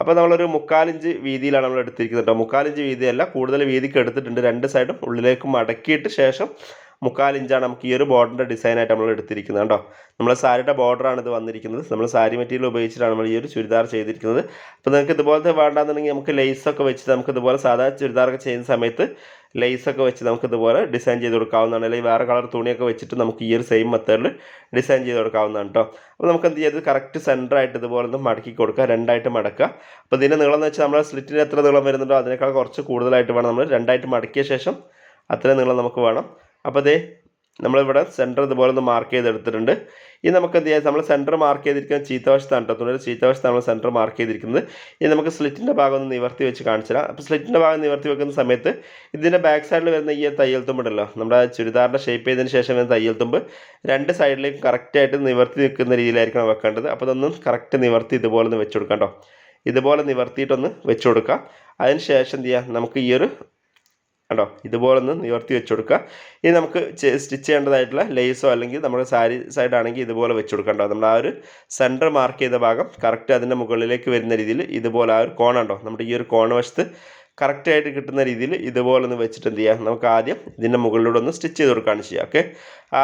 അപ്പോൾ നമ്മളൊരു മുക്കാലിഞ്ച് വീതിയിലാണ് നമ്മൾ എടുത്തിരിക്കുന്നത് കേട്ടോ. മുക്കാലിഞ്ച് വീതിയല്ല കൂടുതൽ വീതിക്ക് എടുത്തിട്ടുണ്ട്. രണ്ട് സൈഡും ഉള്ളിലേക്ക് മടക്കിയിട്ട് ശേഷം മുക്കാൽ ഇഞ്ചാണ് നമുക്ക് ഈ ഒരു ബോർഡറിന്റെ ഡിസൈനായിട്ട് നമ്മൾ എടുത്തിരിക്കുന്നത് കേട്ടോ. നമ്മൾ സാരിയുടെ ബോർഡറാണ് ഇത് വന്നിരിക്കുന്നത്. നമ്മൾ സാരി മെറ്റീരിയൽ ഉപയോഗിച്ചിട്ടാണ് നമ്മൾ ഈ ഒരു ചുരിദാർ ചെയ്തിരിക്കുന്നത്. അപ്പോൾ നിങ്ങൾക്ക് ഇതുപോലത്തെ വേണ്ടാന്നുണ്ടെങ്കിൽ നമുക്ക് ലേസൊക്കെ വെച്ച് നമുക്ക് ഇതുപോലെ സാധാ ചുരിദാറൊക്കെ ചെയ്യുന്ന സമയത്ത് ലേസൊക്കെ വെച്ച് നമുക്ക് ഇതുപോലെ ഡിസൈൻ ചെയ്ത് കൊടുക്കാവുന്നതാണ്. അല്ലെങ്കിൽ വേറെ കളർ തുണിയൊക്കെ വെച്ചിട്ട് നമുക്ക് ഈ ഒരു സെയിം മെത്തേഡിൽ ഡിസൈൻ ചെയ്ത് കൊടുക്കാവുന്നതാണ് കേട്ടോ. അപ്പോൾ നമുക്ക് എന്ത് ചെയ്ത് കറക്റ്റ് സെന്ററായിട്ട് ഇതുപോലെ ഒന്ന് മടക്കി കൊടുക്കുക. രണ്ടായിട്ട് മടക്കുക. അപ്പോൾ ഇതിന്റെ നീളം എന്ന് വെച്ചാൽ നമ്മുടെ സ്ലിറ്റിന് എത്ര നീളം വരുന്നുണ്ടോ അതിനേക്കാൾ കുറച്ച് കൂടുതലായിട്ട് വേണം നമ്മൾ. രണ്ടായിട്ട് മടക്കിയ ശേഷം അത്രയും നീളം നമുക്ക് വേണം. അപ്പോൾ അതേ നമ്മളിവിടെ സെന്റർ ഇതുപോലെ ഒന്ന് മാർക്ക് ചെയ്തെടുത്തിട്ടുണ്ട്. ഇനി നമുക്ക് എന്ത് ചെയ്യാം നമ്മൾ സെന്റർ മാർക്ക് ചെയ്തിരിക്കുന്നത് ചീത്തവശത്താണ് തുണിയുടെ ചീത്തവശത്താണ് നമ്മൾ സെന്റർ മാർക്ക് ചെയ്തിരിക്കുന്നത്. ഇനി നമുക്ക് സ്ലിറ്റിന്റെ ഭാഗം ഒന്ന് നിവർത്തി വെച്ച് കാണിച്ചു തരാം. അപ്പോൾ സ്ലിറ്റിന്റെ ഭാഗം നിവർത്തി വെക്കുന്ന സമയത്ത് ഇതിന്റെ ബാക്ക് സൈഡിൽ വരുന്ന ഈ തയ്യൽ തുമ്പുണ്ടല്ലോ നമ്മുടെ ചുരിദാറിന്റെ ഷേപ്പ് ചെയ്തതിന് ശേഷം വരുന്ന തയ്യൽ തുമ്പ് രണ്ട് സൈഡിലേക്കും കറക്റ്റായിട്ട് നിവർത്തി നിൽക്കുന്ന രീതിയിലായിരിക്കണം വെക്കേണ്ടത്. അപ്പോൾ അതൊന്നും കറക്റ്റ് നിവർത്തി ഇതുപോലെ ഒന്ന് വെച്ച് കൊടുക്കാം കേട്ടോ ഇതുപോലെ നിവർത്തിയിട്ടൊന്ന് വെച്ച് കൊടുക്കുക അതിന് ശേഷം എന്ത് ചെയ്യുക നമുക്ക് ഈ ഒരു കണ്ടോ? ഇതുപോലെ ഒന്ന് നിവർത്തി വെച്ച് കൊടുക്കുക ഇനി നമുക്ക് സ്റ്റിച്ച് ചെയ്യേണ്ടതായിട്ടുള്ള ലേസോ അല്ലെങ്കിൽ നമ്മുടെ സാരി സൈഡ് ആണെങ്കിൽ ഇതുപോലെ വെച്ച് കൊടുക്കണ്ടോ നമ്മൾ ആ ഒരു സെന്റർ മാർക്ക് ചെയ്ത ഭാഗം കറക്റ്റ് അതിന്റെ മുകളിലേക്ക് വരുന്ന രീതിയിൽ ഇതുപോലെ ആ ഒരു കോണുണ്ടോ നമ്മുടെ ഈ ഒരു കോണ വശത്ത് കറക്റ്റായിട്ട് കിട്ടുന്ന രീതിയിൽ ഇതുപോലെ ഒന്ന് വെച്ചിട്ട് എന്ത് ചെയ്യാം നമുക്ക് ആദ്യം ഇതിന്റെ മുകളിലൂടെ ഒന്ന് സ്റ്റിച്ച് ചെയ്ത് കൊടുക്കുകയാണ് ചെയ്യുക. ഓക്കെ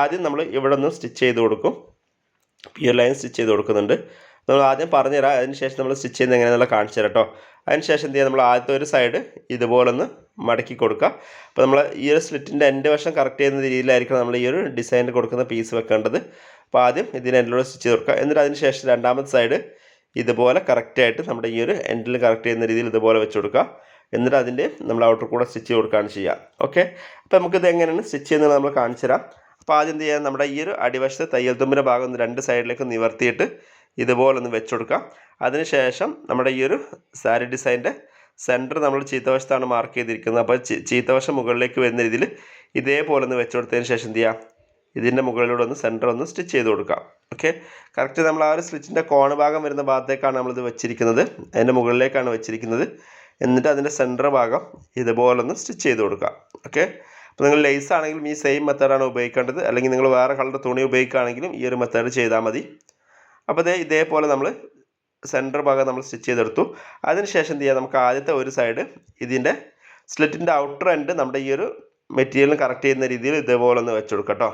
ആദ്യം നമ്മൾ ഇവിടെ ഒന്ന് സ്റ്റിച്ച് ചെയ്ത് കൊടുക്കും. പിയർ ലൈൻ സ്റ്റിച്ച് ചെയ്ത് കൊടുക്കുന്നുണ്ട്. നമ്മൾ ആദ്യം പറഞ്ഞുതരാം. അതിന് ശേഷം നമ്മൾ സ്റ്റിച്ച് ചെയ്യുന്നത് എങ്ങനെയാണെന്നുള്ള കാണിച്ചു തരാം കേട്ടോ. അതിന് ശേഷം എന്ത് ചെയ്യുക നമ്മൾ ആദ്യത്തെ ഒരു സൈഡ് ഇതുപോലെ ഒന്ന് മടക്കി കൊടുക്കുക. അപ്പോൾ നമ്മൾ ഈ ഒരു സ്ലിറ്റിന്റെ എന്റെ വശം കറക്റ്റ് ചെയ്യുന്ന രീതിയിലായിരിക്കണം നമ്മൾ ഈ ഒരു ഡിസൈനിൽ കൊടുക്കുന്ന പീസ് വെക്കേണ്ടത്. അപ്പോൾ ആദ്യം ഇതിന് എൻഡിലൂടെ സ്റ്റിച്ച് കൊടുക്കുക. എന്നിട്ട് അതിന് ശേഷം രണ്ടാമത്തെ സൈഡ് ഇതുപോലെ കറക്റ്റായിട്ട് നമ്മുടെ ഈ ഒരു എൻഡിൽ കറക്റ്റ് ചെയ്യുന്ന രീതിയിൽ ഇതുപോലെ വെച്ച് കൊടുക്കുക. എന്നിട്ട് അതിന്റെ നമ്മൾ ഔട്ടർ കൂടെ സ്റ്റിച്ച് കൊടുക്കുകയാണ് ചെയ്യുക. ഓക്കെ അപ്പോൾ നമുക്കിത് എങ്ങനെയാണ് സ്റ്റിച്ച് ചെയ്യുന്നത് നമ്മൾ കാണിച്ചു തരാം. അപ്പോൾ ആദ്യം എന്ത് ചെയ്യാം? നമ്മുടെ ഈ ഒരു അടിവശത്തെ തയ്യൽ തുമ്പിന്റെ ഭാഗം രണ്ട് സൈഡിലേക്ക് നിവർത്തിയിട്ട് ഇതുപോലെ ഒന്ന് വെച്ച് കൊടുക്കാം അതിനുശേഷം നമ്മുടെ ഈ ഒരു സാരി ഡിസൈന്റെ സെന്റർ നമ്മൾ ചീത്തവശത്താണ് മാർക്ക് ചെയ്തിരിക്കുന്നത്. അപ്പോൾ ചീത്തവശം മുകളിലേക്ക് വരുന്ന രീതിയിൽ ഇതേപോലെ ഒന്ന് വെച്ച് കൊടുത്തതിന് ശേഷം എന്ത് ചെയ്യാം? ഇതിന്റെ മുകളിലൂടെ ഒന്ന് സെന്റർ ഒന്ന് സ്റ്റിച്ച് ചെയ്ത് കൊടുക്കാം. ഓക്കെ? കറക്റ്റ് നമ്മൾ ആ ഒരു സ്റ്റിച്ചിന്റെ കോണ് ഭാഗം വരുന്ന ഭാഗത്തേക്കാണ് നമ്മളിത് വെച്ചിരിക്കുന്നത്. അതിന്റെ മുകളിലേക്കാണ് വെച്ചിരിക്കുന്നത്. എന്നിട്ട് അതിന്റെ സെന്റർ ഭാഗം ഇതുപോലെ ഒന്ന് സ്റ്റിച്ച് ചെയ്ത് കൊടുക്കാം. ഓക്കെ? അപ്പോൾ നിങ്ങൾ ലേസ് ആണെങ്കിലും ഈ സെയിം മെത്തേഡാണ് ഉപയോഗിക്കേണ്ടത്. അല്ലെങ്കിൽ നിങ്ങൾ വേറെ കളർ തുണി ഉപയോഗിക്കുകയാണെങ്കിലും ഈ ഒരു മെത്തേഡ് ചെയ്താൽ മതി. അപ്പോൾ ഇതേ ഇതേപോലെ നമ്മൾ സെന്റർ ഭാഗം നമ്മൾ സ്റ്റിച്ച് ചെയ്തെടുത്തു. അതിനുശേഷം എന്ത് ചെയ്യാം നമുക്ക് ആദ്യത്തെ ഒരു സൈഡ് ഇതിന്റെ സ്ലിറ്റിന്റെ ഔട്ടർ എൻഡ് നമ്മുടെ ഈ ഒരു മെറ്റീരിയലിന് കറക്റ്റ് ചെയ്യുന്ന രീതിയിൽ ഇതേപോലെ ഒന്ന് വെച്ച് കൊടുക്കാം കേട്ടോ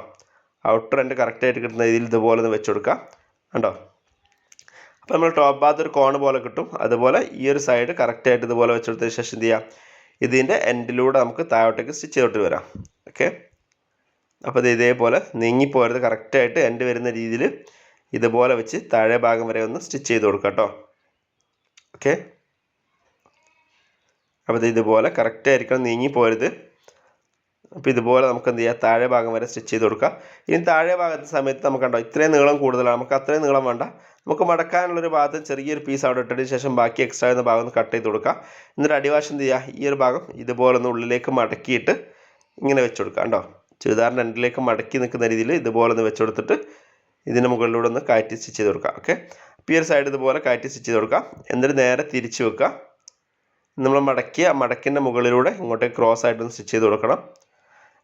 ഔട്ടർ എൻഡ് കറക്റ്റായിട്ട് കിട്ടുന്ന രീതിയിൽ ഇതുപോലെ ഒന്ന് വെച്ച് കൊടുക്കാം. കണ്ടോ? അപ്പോൾ നമ്മൾ ടോപ്പ് ഭാഗത്ത് ഒരു കോൺ പോലെ കിട്ടും. അതുപോലെ ഈ ഒരു സൈഡ് കറക്റ്റായിട്ട് ഇതുപോലെ വെച്ച് കൊടുത്തതിന് ശേഷം എന്ത് ചെയ്യാം ഇതിന്റെ എൻഡിലൂടെ നമുക്ക് താഴോട്ടേക്ക് സ്റ്റിച്ച് ചെയ്തിട്ട് വരാം. ഓക്കെ അപ്പോൾ ഇത് ഇതേപോലെ നീങ്ങിപ്പോരുത് കറക്റ്റായിട്ട് എൻഡ് വരുന്ന രീതിയിൽ ഇതുപോലെ വെച്ച് താഴെ ഭാഗം വരെ ഒന്ന് സ്റ്റിച്ച് ചെയ്ത് കൊടുക്കാം കേട്ടോ. ഓക്കെ അപ്പോൾ ഇത് ഇതുപോലെ കറക്റ്റ് ആയിരിക്കണം നീങ്ങി പോരുത്. അപ്പോൾ ഇതുപോലെ നമുക്ക് എന്ത് ചെയ്യാം? താഴെ ഭാഗം വരെ സ്റ്റിച്ച് ചെയ്ത് കൊടുക്കാം. ഇനി താഴെ ഭാഗത്തെ സമയത്ത് നമുക്ക് കണ്ടോ ഇത്രയും നീളം കൂടുതലാണ്. നമുക്ക് അത്രയും നീളം വേണ്ട. നമുക്ക് മടക്കാനുള്ളൊരു ഭാഗത്ത് ചെറിയൊരു പീസ് അവിടെ ഇട്ടതിന് ശേഷം ബാക്കി എക്സ്ട്രാ എന്ന ഭാഗം ഒന്ന് കട്ട് ചെയ്ത് കൊടുക്കുക എന്നിട്ട് അടിവാശം എന്ത് ചെയ്യുക ഈ ഒരു ഭാഗം ഇതുപോലെ ഒന്ന് ഉള്ളിലേക്ക് മടക്കിയിട്ട് ഇങ്ങനെ വെച്ച് കൊടുക്കുക കേട്ടോ. ചുരിദാറിന്റെ രണ്ടിലേക്ക് മടക്കി നിൽക്കുന്ന രീതിയിൽ ഇതുപോലെ ഒന്ന് വെച്ച് കൊടുത്തിട്ട് ഇതിന് മുകളിലൂടെ ഒന്ന് കയറ്റി സ്റ്റിച്ച് ചെയ്ത് കൊടുക്കുക ഓക്കെ ഈ ഒരു സൈഡ് ഇതുപോലെ കയറ്റി സ്റ്റിച്ച് ചെയ്ത് കൊടുക്കുക എന്നിട്ട് നേരെ തിരിച്ച് വെക്കുക. നമ്മൾ മടക്കിയ മടക്കിന്റെ മുകളിലൂടെ ഇങ്ങോട്ടേക്ക് ക്രോസ് ആയിട്ട് ഒന്ന് സ്റ്റിച്ച് ചെയ്ത് കൊടുക്കണം.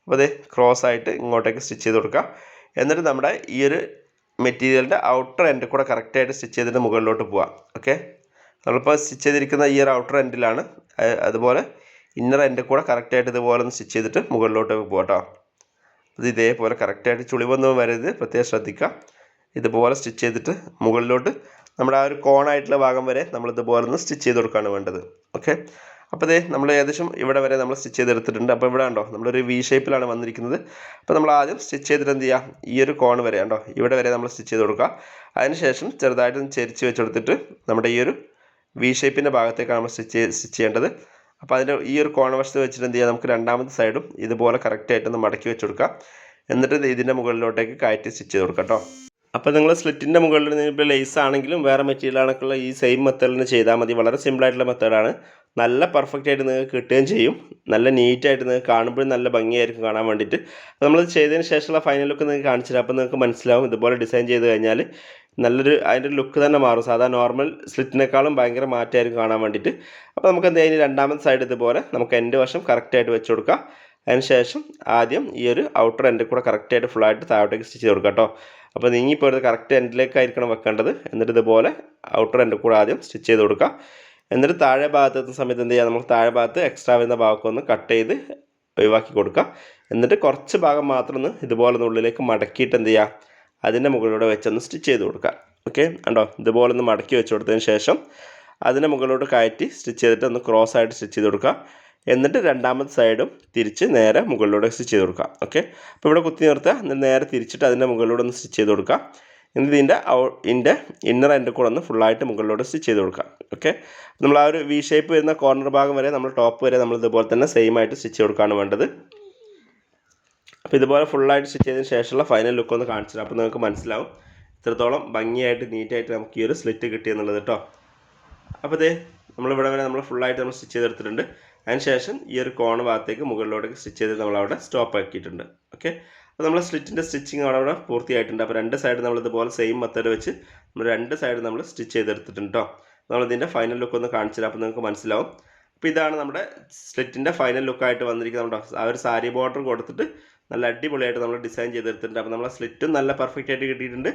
അപ്പോൾ അതെ ക്രോസ് ആയിട്ട് ഇങ്ങോട്ടേക്ക് സ്റ്റിച്ച് ചെയ്ത് കൊടുക്കുക. എന്നിട്ട് നമ്മുടെ ഈ ഒരു മെറ്റീരിയലിന്റെ ഔട്ടർ എൻഡ് കൂടെ കറക്റ്റായിട്ട് സ്റ്റിച്ച് ചെയ്തിട്ട് മുകളിലോട്ട് പോവാം ഓക്കെ നമ്മളിപ്പോൾ സ്റ്റിച്ച് ചെയ്തിരിക്കുന്ന ഈ ഒരു ഔട്ടർ എൻഡിലാണ് അതുപോലെ ഇന്നർ എൻഡ് കൂടെ കറക്റ്റായിട്ട് ഇതുപോലെ ഒന്ന് സ്റ്റിച്ച് ചെയ്തിട്ട് മുകളിലോട്ട് പോകാം കേട്ടോ ഇത് ഇതേപോലെ കറക്റ്റായിട്ട് ചുളിവൊന്നും വരരുത്. പ്രത്യേകം ശ്രദ്ധിക്കുക. ഇതുപോലെ സ്റ്റിച്ച് ചെയ്തിട്ട് മുകളിലോട്ട് നമ്മുടെ ആ ഒരു കോണായിട്ടുള്ള ഭാഗം വരെ നമ്മൾ ഇതുപോലെ ഒന്ന് സ്റ്റിച്ച് ചെയ്ത് കൊടുക്കുകയാണ് വേണ്ടത്. ഓക്കെ അപ്പോൾ ഇതേ നമ്മൾ ഏകദേശം ഇവിടെ വരെ നമ്മൾ സ്റ്റിച്ച് ചെയ്തെടുത്തിട്ടുണ്ട്. അപ്പോൾ ഇവിടെ ഉണ്ടോ നമ്മളൊരു വി ഷേപ്പിലാണ് വന്നിരിക്കുന്നത്. അപ്പോൾ നമ്മൾ ആദ്യം സ്റ്റിച്ച് ചെയ്തിട്ട് എന്ത് ചെയ്യുക? ഈ ഒരു കോൺ വരെ ഉണ്ടോ ഇവിടെ വരെ നമ്മൾ സ്റ്റിച്ച് ചെയ്ത് കൊടുക്കുക. അതിനുശേഷം ചെറുതായിട്ടൊന്ന് ചെരിച്ച് വെച്ചെടുത്തിട്ട് നമ്മുടെ ഈ ഒരു വി ഷേപ്പിന്റെ ഭാഗത്തേക്കാണ് നമ്മൾ സ്റ്റിച്ച് സ്റ്റിച്ച് ചെയ്യേണ്ടത്. അപ്പോൾ അതിന്റെ ഈ ഒരു കോണവശത്ത് വെച്ചിട്ട് എന്ത് ചെയ്യാം? നമുക്ക് രണ്ടാമത്തെ സൈഡും ഇതുപോലെ കറക്റ്റായിട്ടൊന്ന് മടക്കി വെച്ച് കൊടുക്കാം. എന്നിട്ട് ഇതിന്റെ മുകളിലോട്ടേക്ക് കയറ്റി സ്റ്റിച്ച് ചെയ്ത് കൊടുക്കാം കേട്ടോ അപ്പോൾ നിങ്ങൾ സ്ലിറ്റിന്റെ മുകളിൽ ഇപ്പോൾ ലേസ് ആണെങ്കിലും വേറെ മെറ്റീരിയൽ ആണെങ്കിലുള്ള ഈ സെയിം മെത്തേഡിന് ചെയ്താൽ മതി. വളരെ സിമ്പിളായിട്ടുള്ള മെത്തേഡാണ് നല്ല പെർഫെക്റ്റ് ആയിട്ട് നിങ്ങൾക്ക് കിട്ടുകയും ചെയ്യും. നല്ല നീറ്റായിട്ട് നിങ്ങൾക്ക് കാണുമ്പോഴും നല്ല ഭംഗിയായിരിക്കും കാണാൻ വേണ്ടിയിട്ട്. നമ്മൾ ചെയ്തതിന് ശേഷമുള്ള ഫൈനൽ ലുക്ക് നിങ്ങൾക്ക് കാണിച്ചില്ല അപ്പോൾ നിങ്ങൾക്ക് മനസ്സിലാവും ഇതുപോലെ ഡിസൈൻ ചെയ്ത് കഴിഞ്ഞാൽ നല്ലൊരു അതിന്റെ ലുക്ക് തന്നെ മാറും. സാധാ നോർമൽ സ്ലിറ്റിനേക്കാളും ഭയങ്കര മാറ്റമായിരിക്കും കാണാൻ വേണ്ടിയിട്ട്. അപ്പോൾ നമുക്ക് എന്ത് കഴിഞ്ഞാൽ രണ്ടാമത്തെ സൈഡ് ഇതുപോലെ നമുക്ക് എന്റെ വശം കറക്റ്റായിട്ട് വെച്ച് കൊടുക്കാം. അതിന് ശേഷം ആദ്യം ഈ ഒരു ഔട്ടർ എന്റെ കൂടെ കറക്റ്റായിട്ട് ഫുള്ളായിട്ട് താഴോട്ടേക്ക് സ്റ്റിച്ച് ചെയ്ത് കൊടുക്കാം കേട്ടോ. അപ്പോൾ നീങ്ങിപ്പോയത് കറക്റ്റ് എൻഡിലേക്കായിരിക്കണം വെക്കേണ്ടത്. എന്നിട്ട് ഇതുപോലെ ഔട്ടർ എന്റെ കൂടെ ആദ്യം സ്റ്റിച്ച് ചെയ്ത് കൊടുക്കുക എന്നിട്ട് താഴെ ഭാഗത്ത് എത്തുന്ന സമയത്ത് എന്ത് ചെയ്യുക നമുക്ക് താഴെ ഭാഗത്ത് എക്സ്ട്രാ വരുന്ന ഭാഗമൊക്കെ ഒന്ന് കട്ട് ചെയ്ത് ഒഴിവാക്കി കൊടുക്കുക എന്നിട്ട് കുറച്ച് ഭാഗം മാത്രം ഒന്ന് ഇതുപോലെ ഒന്ന് ഉള്ളിലേക്ക് മടക്കിയിട്ട് എന്ത് ചെയ്യുക അതിന്റെ മുകളിലൂടെ വെച്ചൊന്ന് സ്റ്റിച്ച് ചെയ്ത് കൊടുക്കുക ഓക്കെ ഉണ്ടോ ഇതുപോലെ ഒന്ന് മടക്കി വെച്ച് കൊടുത്തതിന് ശേഷം അതിന്റെ മുകളിലോട്ട് കയറ്റി സ്റ്റിച്ച് ചെയ്തിട്ട് ഒന്ന് ക്രോസ് ആയിട്ട് സ്റ്റിച്ച് ചെയ്ത് കൊടുക്കുക. എന്നിട്ട് രണ്ടാമത്തെ സൈഡും തിരിച്ച് നേരെ മുകളിലൂടെ സ്റ്റിച്ച് ചെയ്ത് കൊടുക്കുക. ഓക്കെ അപ്പോൾ ഇവിടെ കുത്തി നിർത്തുക. എന്നിട്ട് നേരെ തിരിച്ചിട്ട് അതിന്റെ മുകളിലൂടെ ഒന്ന് സ്റ്റിച്ച് ചെയ്ത് കൊടുക്കുക. എന്നിട്ട് ഇതിന്റെ ഔ ഇതിന്റെ ഇന്നർ എന്റെ കൂടെ ഒന്ന് ഫുള്ളായിട്ട് മുകളിലോട്ട് സ്റ്റിച്ച് ചെയ്ത് കൊടുക്കുക. ഓക്കെ നമ്മൾ ആ ഒരു വി ഷേപ്പ് വരുന്ന കോർണർ ഭാഗം വരെ നമ്മൾ ടോപ്പ് വരെ നമ്മൾ ഇതുപോലെ തന്നെ സെയിം ആയിട്ട് സ്റ്റിച്ച് കൊടുക്കുകയാണ് വേണ്ടത്. അപ്പോൾ ഇതുപോലെ ഫുള്ളായിട്ട് സ്റ്റിച്ച് ചെയ്തതിന് ശേഷമുള്ള ഫൈനൽ ലുക്ക് ഒന്ന് കാണിച്ചു അപ്പോൾ നിങ്ങൾക്ക് മനസ്സിലാവും ഇത്രത്തോളം ഭംഗിയായിട്ട് നീറ്റായിട്ട് നമുക്ക് ഈ ഒരു സ്ലിറ്റ് കിട്ടിയെന്നുള്ളത് കേട്ടോ അപ്പോൾ ഇതേ നമ്മളിവിടെ വരെ നമ്മൾ ഫുള്ളായിട്ട് നമ്മൾ സ്റ്റിച്ച് ചെയ്തെടുത്തിട്ടുണ്ട്. അതിന് ശേഷം ഈ ഒരു കോൺ ഭാഗത്തേക്ക് മുകളിലോട്ടേക്ക് സ്റ്റിച്ച് ചെയ്ത് നമ്മളവിടെ സ്റ്റോപ്പ് ആക്കിയിട്ടുണ്ട്. ഓക്കെ അപ്പോൾ നമ്മൾ സ്ലിറ്റിന്റെ സ്റ്റിച്ചിങ് അവിടെ അവിടെ പൂർത്തിയായിട്ടുണ്ട്. അപ്പോൾ രണ്ട് സൈഡ് നമ്മൾ ഇതുപോലെ സെയിം മെത്തേഡ് വെച്ച് നമ്മൾ രണ്ട് സൈഡ് നമ്മൾ സ്റ്റിച്ച് ചെയ്തെടുത്തിട്ടുണ്ട് കേട്ടോ നമ്മളിതിന്റെ ഫൈനൽ ലുക്ക് ഒന്ന് കാണിച്ചു തരാം അപ്പോൾ നിങ്ങൾക്ക് മനസ്സിലാവും. അപ്പോൾ ഇതാണ് നമ്മുടെ സ്ലിറ്റിന്റെ ഫൈനൽ ലുക്കായിട്ട് വന്നിരിക്കുന്നത് നമ്മുടെ ആ ഒരു സാരി ബോർഡർ കൊടുത്തിട്ട് നല്ല അടിപൊളിയായിട്ട് നമ്മൾ ഡിസൈൻ ചെയ്തെടുത്തിട്ടുണ്ട്. അപ്പോൾ നമ്മളെ സ്ലിറ്റും നല്ല പെർഫെക്റ്റ് ആയിട്ട് കിട്ടിയിട്ടുണ്ട്.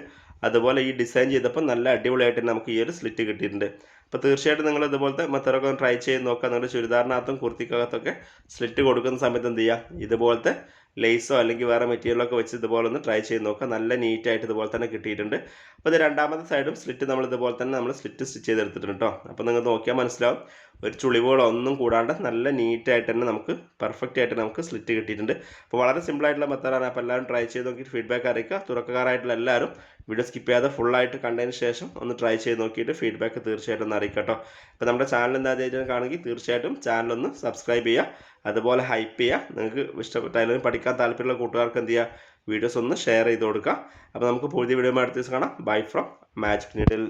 അതുപോലെ ഈ ഡിസൈൻ ചെയ്തപ്പോൾ നല്ല അടിപൊളിയായിട്ട് നമുക്ക് ഈ ഒരു സ്ലിറ്റ് കിട്ടിയിട്ടുണ്ട്. അപ്പോൾ തീർച്ചയായിട്ടും നിങ്ങൾ ഇതുപോലത്തെ മെത്തഡൊക്കെ ഒന്ന് ട്രൈ ചെയ്ത് നോക്കുക നിങ്ങളുടെ ചുരിദാറിനകത്തും കുർത്തിക്കകത്തൊക്കെ സ്ലിറ്റ് കൊടുക്കുന്ന സമയത്ത് എന്ത് ചെയ്യുക? ഇതുപോലത്തെ ലേസോ അല്ലെങ്കിൽ വേറെ മെറ്റീരിയലൊക്കെ വെച്ച് ഇതുപോലെ ഒന്ന് ട്രൈ ചെയ്ത് നോക്കുക. നല്ല നീറ്റായിട്ട് ഇതുപോലെ തന്നെ കിട്ടിയിട്ടുണ്ട്. അപ്പോൾ ഇത് രണ്ടാമത്തെ സൈഡും സ്ലിറ്റ് നമ്മൾ ഇതുപോലെ തന്നെ നമ്മൾ സ്ലിറ്റ് സ്റ്റിച്ച് ചെയ്തെടുത്തിട്ടുണ്ട് കേട്ടോ അപ്പോൾ നിങ്ങൾ നോക്കിയാൽ മനസ്സിലാവും. ഒരു ചുളിവുകളൊന്നും കൂടാണ്ട് നല്ല നീറ്റായിട്ട് തന്നെ നമുക്ക് പെർഫെക്റ്റ് ആയിട്ട് നമുക്ക് സ്ലിറ്റ് കിട്ടിയിട്ടുണ്ട്. അപ്പോൾ വളരെ സിമ്പിളായിട്ടുള്ള മെത്തേഡാണ് അപ്പോൾ എല്ലാവരും ട്രൈ ചെയ്ത് നോക്കിയിട്ട് ഫീഡ്ബാക്ക് അറിയിക്കുക. തുറക്കക്കാരായിട്ടുള്ള എല്ലാവരും വീഡിയോ സ്കിപ്പ് ചെയ്യാതെ ഫുള്ളായിട്ട് കണ്ടതിന് ശേഷം ഒന്ന് ട്രൈ ചെയ്ത് നോക്കിയിട്ട് ഫീഡ്ബാക്ക് തീർച്ചയായിട്ടും ഒന്ന് അറിയിക്കുക കേട്ടോ അപ്പോൾ നമ്മുടെ ചാനൽ എന്താ കാണുമെങ്കിൽ തീർച്ചയായിട്ടും ചാനലൊന്ന് സബ്സ്ക്രൈബ് ചെയ്യുക. അതുപോലെ ഹൈപ്പ് ചെയ്യുക നിങ്ങൾക്ക് ഇഷ്ടപ്പെട്ട ടൈലറിംഗ് പഠിക്കാൻ താല്പര്യമുള്ള കൂട്ടുകാർക്ക് എന്ത് ചെയ്യുക വീഡിയോസ് ഒന്ന് ഷെയർ ചെയ്ത് കൊടുക്കുക അപ്പോൾ നമുക്ക് പുതിയ വീഡിയോ അടുത്ത ദിവസം കാണാം. Bye from magic needle